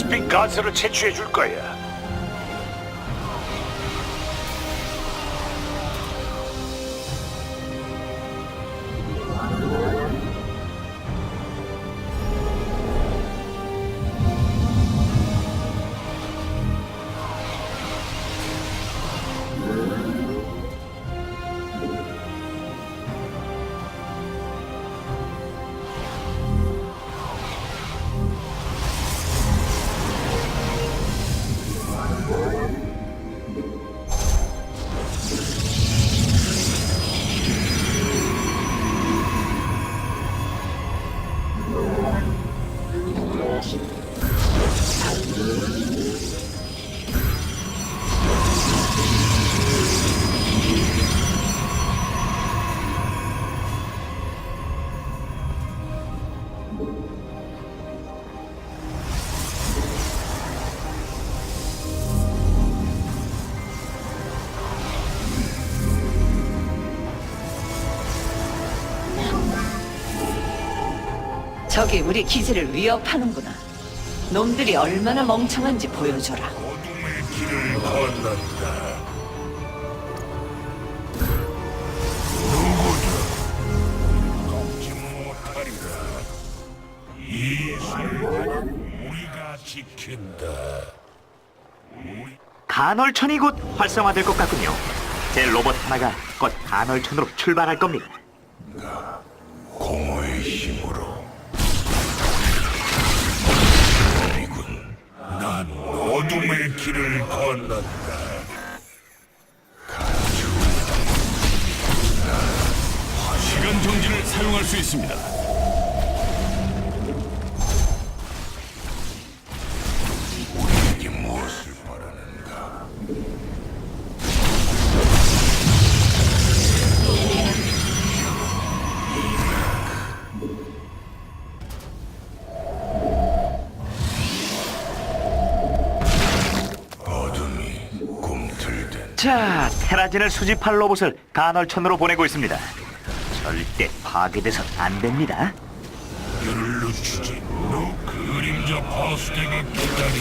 베스핀 가스를 채취해 줄 거야. 적이 우리 기지를 위협하는구나. 놈들이 얼마나 멍청한지 보여줘라. 어둠의 길을 건넌다. 누구도 걷지 못하리라. 이 세계는 우리가 지킨다. 간헐천이 곧 활성화될 것 같군요. 제 로봇 하나가 곧 간헐천으로 출발할 겁니다. 어둠의 길을 건넌다. 시간 정지를 사용할 수 있습니다. 자, 테라진을 수집할 로봇을 간헐천으로 보내고 있습니다. 절대 파괴돼선 안 됩니다. 늦추지 너 그림자 파수대가 기다리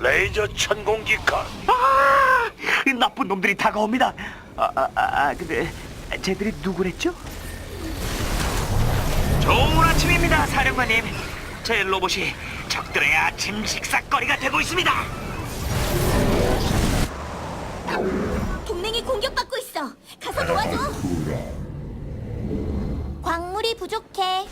레이저 천공기카 아, 이 나쁜 놈들이 다가옵니다. 아, 아, 아, 아, 근데 쟤들이 누구랬죠? 좋은 아침입니다, 사령관님. 제 로봇이 적들의 아침 식사거리가 되고 있습니다. 동맹이 공격받고 있어. 가서 도와줘. 광물이 부족해.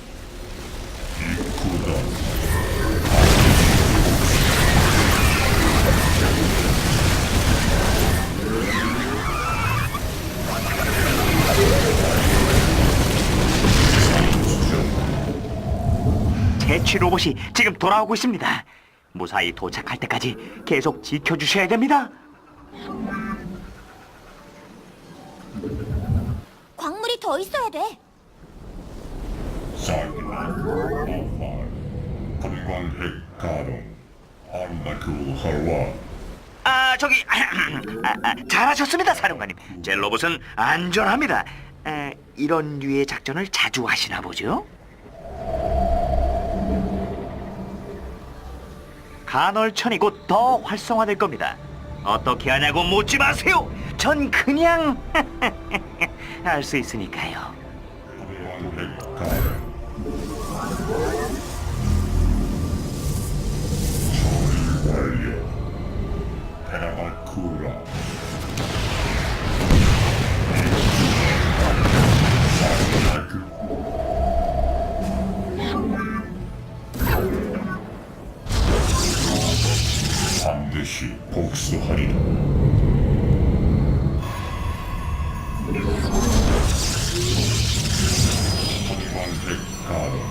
채취 로봇이 지금 돌아오고 있습니다. 무사히 도착할 때까지 계속 지켜주셔야 됩니다. 광물이 더 있어야 돼. 가동 안마크 아 저기 아, 아, 잘하셨습니다 사령관님 제 로봇은 안전합니다 에, 이런 류의 작전을 자주 하시나 보죠? 간헐천이 곧 더 활성화될 겁니다. 어떻게 하냐고 묻지 마세요. 전 그냥 알수 있으니까요 반드시 복수하리라. 성광핵 가동.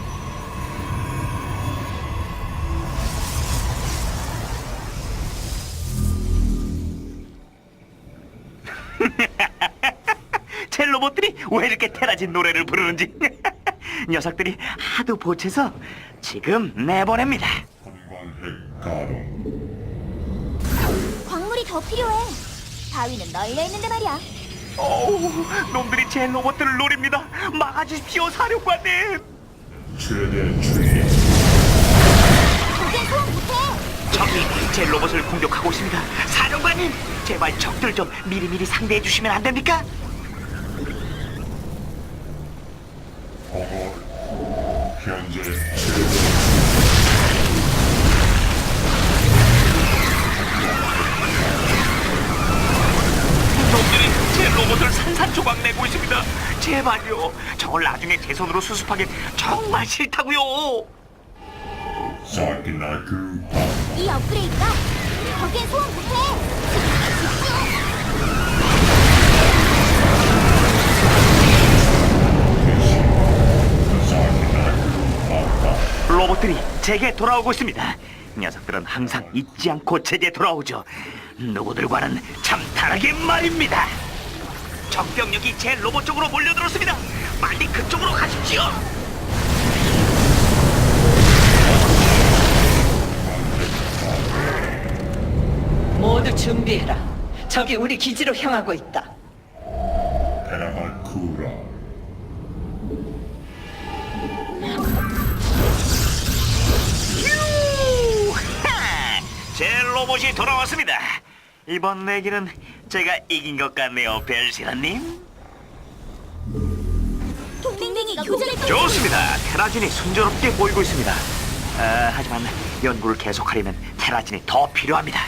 제 로봇들이 왜 이렇게 테라진 노래를 부르는지 녀석들이 하도 보채서 지금 내보냅니다. 성광핵 가동. 필요해. 바위는 널려 있는데 말이야. 어우, 놈들이 제 로봇들을 노립니다. 막아주십시오, 사령관님. 최대 출력. 거기에 소환 못해. 적이 제 로봇을 공격하고 있습니다. 사령관님, 제발 적들 좀 미리미리 상대해 주시면 안 됩니까? 보고. 현재 최대 로봇을 산산조각 내고 있습니다. 제발요. 저걸 나중에 제 손으로 수습하기 정말 싫다고요. 바. 이 업그레이드가 거기에 소환 못해. 로봇들이 제게 돌아오고 있습니다. 녀석들은 항상 잊지 않고 제게 돌아오죠. 누구들과는 참 다르게 말입니다. 적병력이 제 로봇 쪽으로 몰려들었습니다. 빨리 그쪽으로 가십시오. 모두 준비해라. 적이 우리 기지로 향하고 있다. 하! 제 로봇이 돌아왔습니다. 이번 내기는 제가 이긴 것 같네요, 벨시라님. 동맹이 교전을 펼 좋습니다. 테라진이 순조롭게 보이고 있습니다. 아, 하지만 연구를 계속하려면 테라진이 더 필요합니다.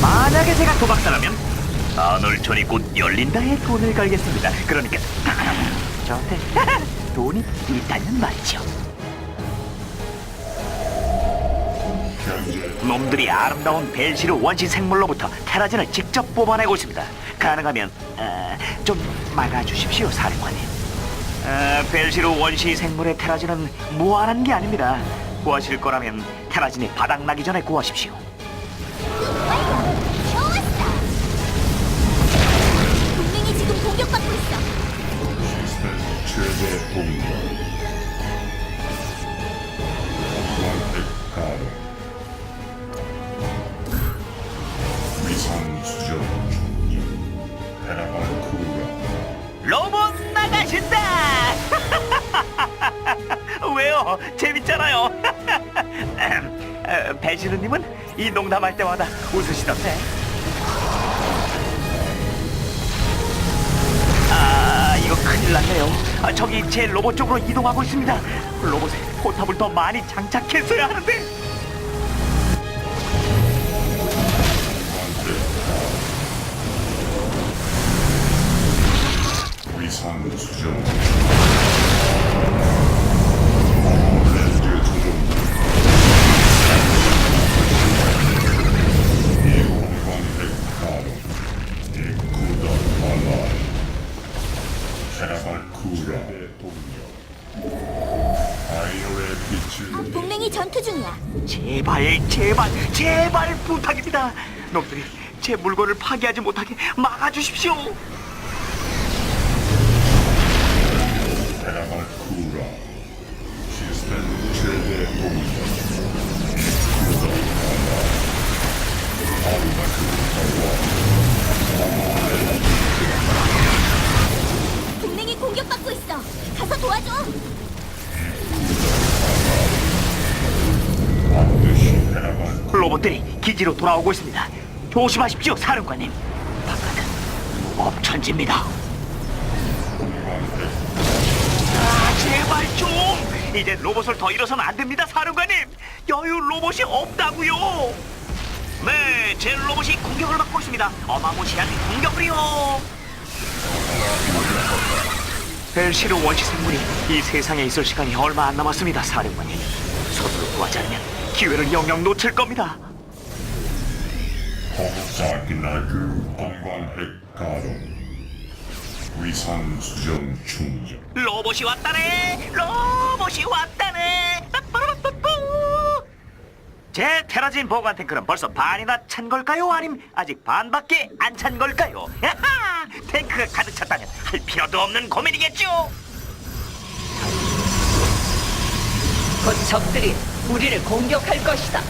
만약에 제가 도박사라면 아놀촌이 곧 열린다에 돈을 걸겠습니다. 그러니까 저한테 돈이 있다는 말이죠. 놈들이 아름다운 벨시르 원시 생물로부터 테라진을 직접 뽑아내고 있습니다. 가능하면 어, 좀 막아주십시오, 사령관님. 어, 벨시르 원시 생물의 테라진은 무한한 게 아닙니다. 구하실 거라면 테라진이 바닥나기 전에 구하십시오. 최대 동력. 성광핵 가동. 위상 수정 중임. 테라바쿠라. 로봇 나가신다! 왜요? 재밌잖아요. 어, 벨시르님은 이 농담할 때마다 웃으시던데. 이거 큰일 났네요. 아, 저기 제 로봇 쪽으로 이동하고 있습니다. 로봇에 포탑을 더 많이 장착했어야 하는데. 위상 수정. 테라바쿠라. 아이오의 빛을 동맹이 전투 중이야. 제발, 제발, 제발 부탁입니다. 놈들이 제 물건을 파괴하지 못하게 막아주십시오. 로봇들이 기지로 돌아오고 있습니다. 조심하십시오, 사령관님. 바깥은 무법천지입니다. 아, 제발 좀! 이제 로봇을 더 잃어서는 안 됩니다, 사령관님! 여유 로봇이 없다고요! 네, 제 로봇이 공격을 받고 있습니다. 어마무시한 공격을요. 벨시르 원시 생물이 이 세상에 있을 시간이 얼마 안 남았습니다, 사령관님. 서둘러 구하지 않으면 기회를 영영 놓칠 겁니다. 사기나그 관광핵 가동 위상 수정 충전 로봇이 왔다네! 로봇이 왔다네! 제 테라진 보관 탱크는 벌써 반이나 찬 걸까요? 아님 아직 반밖에 안 찬 걸까요? 야하! 탱크가 가득 찼다면 할 필요도 없는 고민이겠죠? 곧 적들이 우리를 공격할 것이다.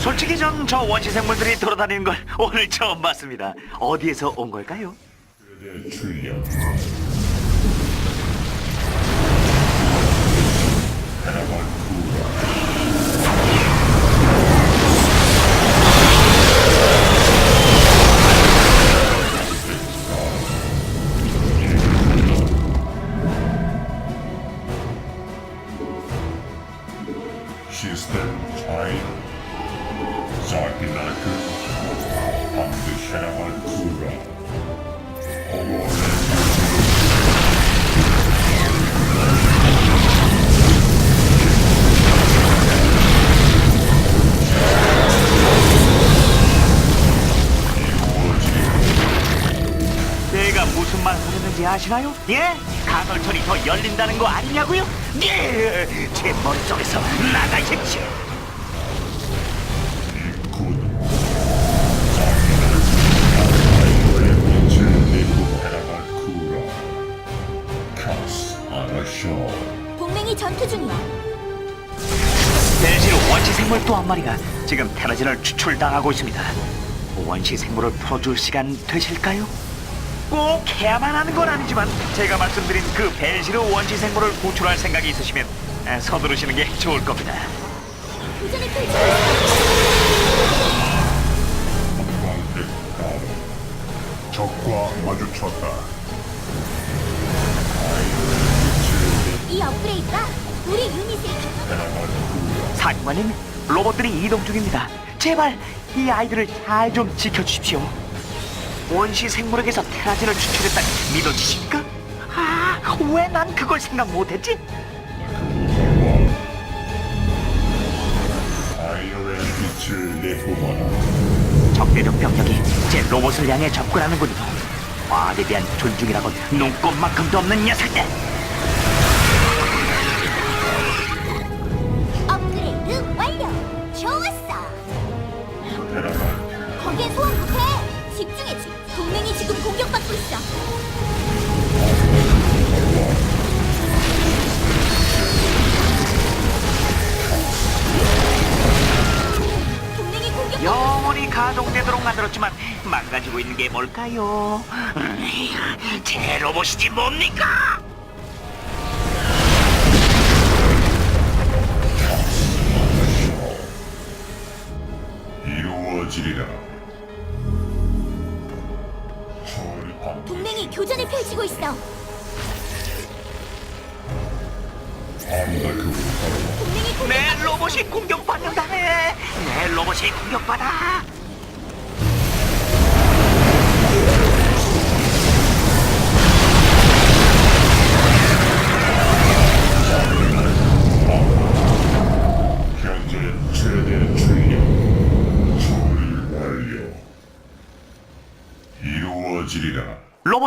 솔직히 전 저 원시 생물들이 돌아다니는 걸 오늘 처음 봤습니다. 어디에서 온 걸까요? 출력 무슨 말 하려는지 아시나요? 예? 가설철이 더 열린다는 거 아니냐고요? 예! 제 머릿속에서 나가십시오! 동맹이 전투 중이야. 벨시로 원시 생물 또 한 마리가 지금 테라진을 추출당하고 있습니다. 원시 생물을 풀어줄 시간 되실까요? 꼭 해야만 하는 건 아니지만 제가 말씀드린 그 벨시로 원시 생물을 구출할 생각이 있으시면 에, 서두르시는 게 좋을 겁니다. 적과 마주쳤다 이 업그레이드가 우리 유닛을 사령관님, 로봇들이 이동 중입니다. 제발 이 아이들을 잘 좀 지켜주십시오. 원시 생물에게서 테라진을 추출했다니 믿어지십니까? 아, 왜 난 그걸 생각 못했지? 적대적 병력이 제 로봇을 향해 접근하는군요. 과학에 대한 존중이라곤 눈꼽만큼도 없는 녀석들. 뭘까요? 음, 제 로봇이지 뭡니까? 이루어지리라 동맹이 교전을 펼치고 있어. 그 동맹이 공격. 내 로봇이 공격받는다. 내 로봇이 공격받아.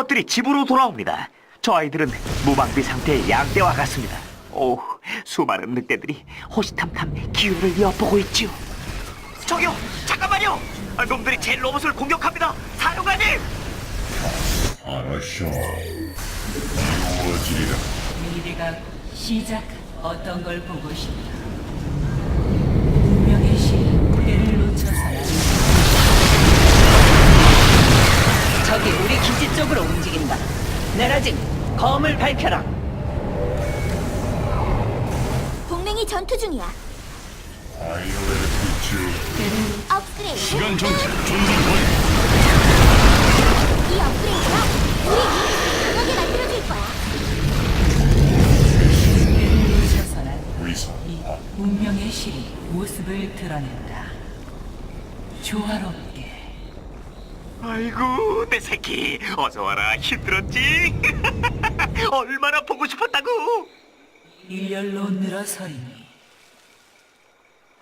로봇들이 집으로 돌아옵니다. 저 아이들은 무방비 상태의 양떼와 같습니다. 오, 수많은 늑대들이 호시탐탐 기회를 엿보고 있지요. 저기요, 잠깐만요. 아, 놈들이 제 로봇을 공격합니다. 사령관님. 알았쇼 이루어지리라 미래가 시작 어떤 걸 보고 싶나 검을 밝혀라. 동맹이 전투 중이야. 업그레이드. 시간 정지 네. 존중 이 업그레이드가 우리 강하게 만들어줄 거야. 운명의 실이 모습을 드러낸다. 조화롭게 아이고 내 새끼 어서 와라 힘들었지? 얼마나 보고 싶었다고? 일렬로 늘어서리니.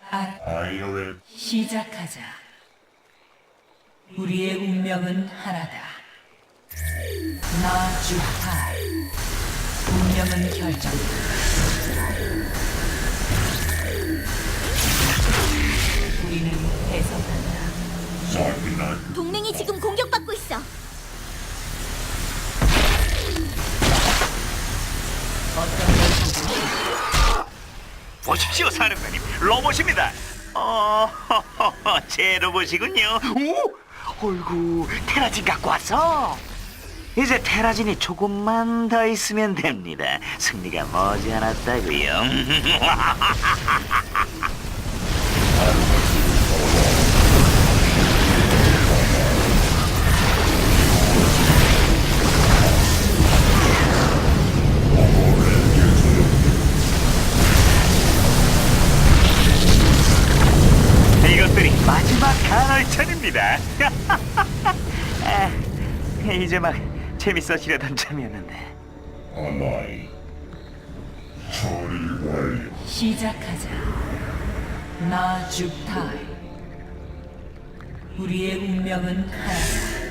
아, 바이올렛 시작하자. 우리의 운명은 하나다. 나주하 운명은 결정된다 우리는 해석한다. 동맹이 지금 공격받고 있어. 보십시오 사령관님. 로봇입니다. 어, 제 로봇이군요. 오, 어이구 테라진 갖고 왔어? 이제 테라진이 조금만 더 있으면 됩니다. 승리가 머지않았다고요 마지막 간헐천입니다. 아, 이제 막 재밌어지려던 참이었는데. 아나이. 처리 완료. 시작하자. 나주타이. 우리의 운명은 하나다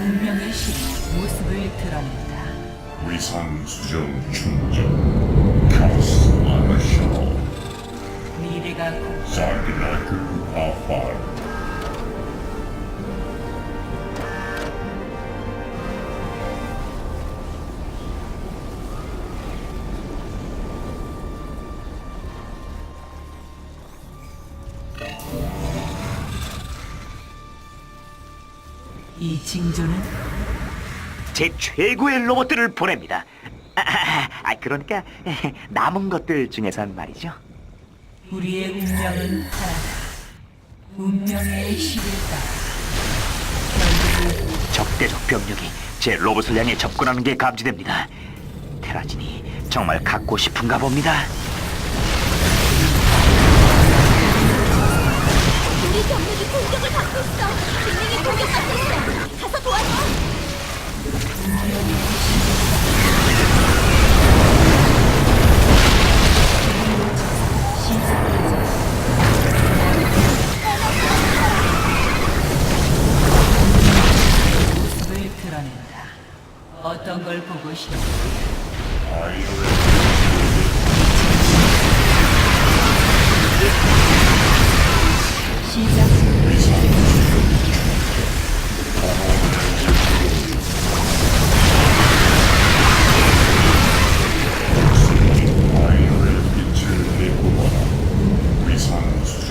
운명의 신 모습을 드러낸다. 위상 수정 충전. 카스 아나쇼 아팔 이 징조는 제 최고의 로봇들을 보냅니다. 아, 아, 아, 그러니까 남은 것들 중에선 말이죠 우리의 운명은 하나다 운명의 따라 결국은 적대적 병력이 제 로봇을 향해 접근하는 게 감지됩니다. 테라진이 정말 갖고 싶은가 봅니다. 우리 병력이 공격을 받고 있어. 동맹이 공격받고 있어.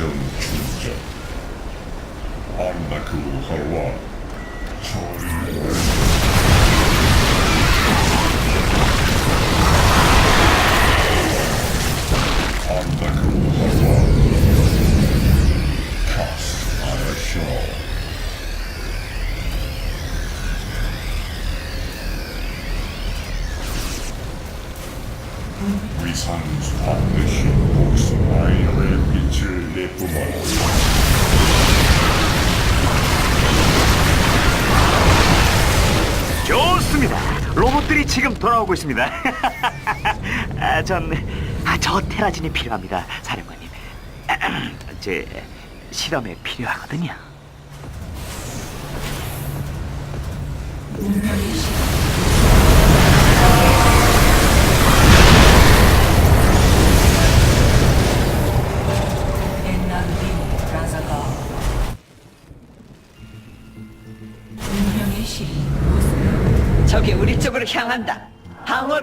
위상 수 돌아오고 있습니다. 아, 전, 아, 저 테라진이 필요합니다, 사령관님. 제 실험에 필요하거든요.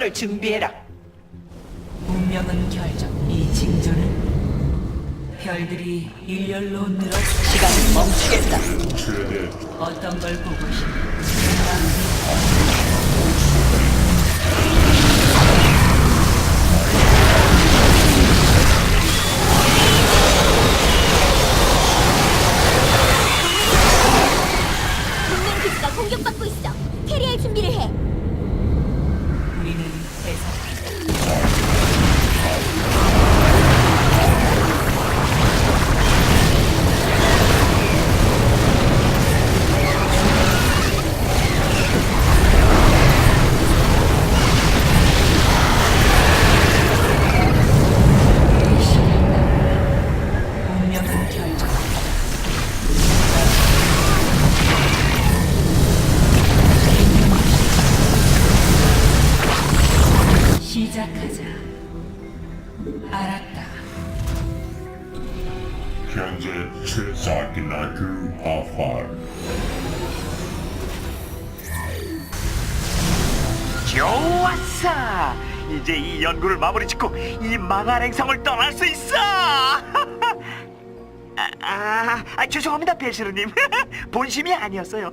방어를 준비해라. 운명은 결정 이 징조는 별들이 일렬로 늘어 시간을 멈추겠다. 어떤 걸 보고 싶어 망할 행성을 떠날 수 있어. 아, 아, 아, 죄송합니다, 벨시르님. 본심이 아니었어요.